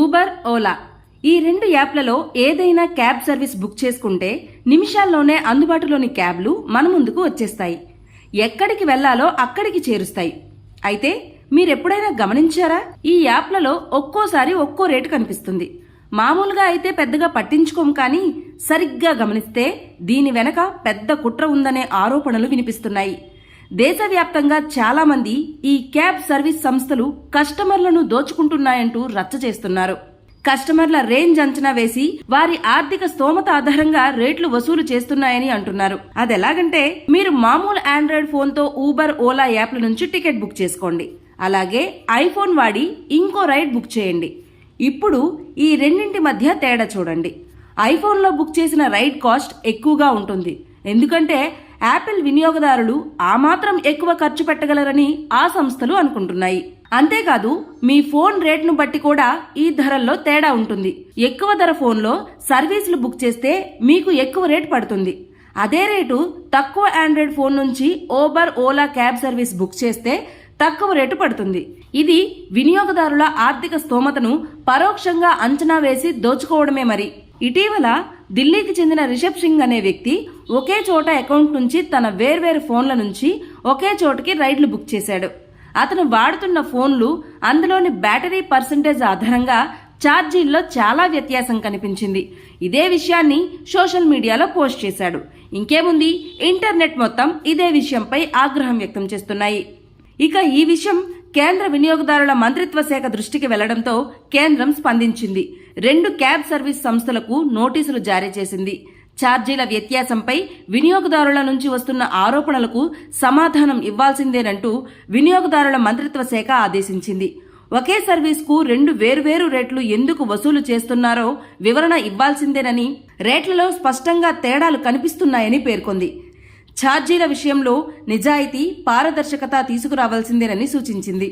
Uber Ola. ఈ రెండు యాప్లలో ఏదైనా క్యాబ్ సర్వీస్ బుక్ చేసుకుంటే నిమిషాల్లోనే అందుబాటులోని క్యాబ్లు మన ముందుకు వచ్చేస్తాయి. ఎక్కడికి వెళ్ళాలో అక్కడికి చేరుస్తాయి. అయితే మీరెప్పుడైనా గమనించారా? ఈ యాప్లలో ఒక్కోసారి ఒక్కో రేటు కనిపిస్తుంది. మామూలుగా అయితే పెద్దగా పట్టించుకోం కానీ సరిగ్గా గమనిస్తే దీని వెనక పెద్ద కుట్ర ఉందనే ఆరోపణలు వినిపిస్తున్నాయి. దేశవ్యాప్తంగా చాలామంది ఈ క్యాబ్ సర్వీస్ సంస్థలు కస్టమర్లను దోచుకుంటున్నాయంటూ రచ్చ చేస్తున్నారు. కస్టమర్ల రేంజ్ అంచనా వేసి వారి ఆర్థిక స్తోమత ఆధారంగా రేట్లు వసూలు చేస్తున్నాయని అంటున్నారు. అదెలాగంటే మీరు మామూలు ఆండ్రాయిడ్ ఫోన్తో ఊబర్ ఓలా యాప్ల నుంచి టికెట్ బుక్ చేసుకోండి. అలాగే ఐఫోన్ వాడి ఇంకో రైడ్ బుక్ చేయండి. ఇప్పుడు ఈ రెండింటి మధ్య తేడా చూడండి. ఐఫోన్లో బుక్ చేసిన రైడ్ కాస్ట్ ఎక్కువగా ఉంటుంది. ఎందుకంటే యాపిల్ వినియోగదారులు ఆ మాత్రం ఎక్కువ ఖర్చు పెట్టగలరని ఆ సంస్థలు అనుకుంటున్నాయి. అంతేకాదు మీ ఫోన్ రేట్ను బట్టి కూడా ఈ ధరల్లో తేడా ఉంటుంది. ఎక్కువ ధర ఫోన్లో సర్వీసులు బుక్ చేస్తే మీకు ఎక్కువ రేట్ పడుతుంది. అదే రేటు తక్కువ ఆండ్రాయిడ్ ఫోన్ నుంచి Uber Ola cab service book చేస్తే తక్కువ రేటు పడుతుంది. ఇది వినియోగదారుల ఆర్థిక స్తోమతను పరోక్షంగా అంచనా వేసి దోచుకోవడమే మరి. ఇటీవల ఢిల్లీకి చెందిన రిషబ్ సింగ్ అనే వ్యక్తి ఒకే చోట అకౌంట్ నుంచి తన వేర్వేరు ఫోన్ల నుంచి ఒకే చోటకి రైడ్లు బుక్ చేశాడు. అతను వాడుతున్న ఫోన్లు అందులోని బ్యాటరీ పర్సంటేజ్ ఆధారంగా ఛార్జీల్లో చాలా వ్యత్యాసం కనిపించింది. ఇదే విషయాన్ని సోషల్ మీడియాలో పోస్ట్ చేశాడు. ఇంకేముంది? ఇంటర్నెట్ మొత్తం ఇదే విషయంపై ఆగ్రహం వ్యక్తం చేస్తున్నాయి. ఇక ఈ విషయం కేంద్ర వినియోగదారుల మంత్రిత్వ శాఖ దృష్టికి వెళ్ళడంతో కేంద్రం స్పందించింది. రెండు క్యాబ్ సర్వీస్ సంస్థలకు నోటీసులు జారీ చేసింది. ఛార్జీల వ్యత్యాసంపై వినియోగదారుల నుంచి వస్తున్న ఆరోపణలకు సమాధానం ఇవ్వాల్సిందేనంటూ వినియోగదారుల మంత్రిత్వ శాఖ ఆదేశించింది. ఒకే సర్వీస్కు రెండు వేర్వేరు రేట్లు ఎందుకు వసూలు చేస్తున్నారో వివరణ ఇవ్వాల్సిందేనని రేట్లలో స్పష్టంగా తేడాలు కనిపిస్తున్నాయని పేర్కొంది. ఛార్జీల విషయంలో నిజాయితీ పారదర్శకత తీసుకురావాల్సిందేనని సూచించింది.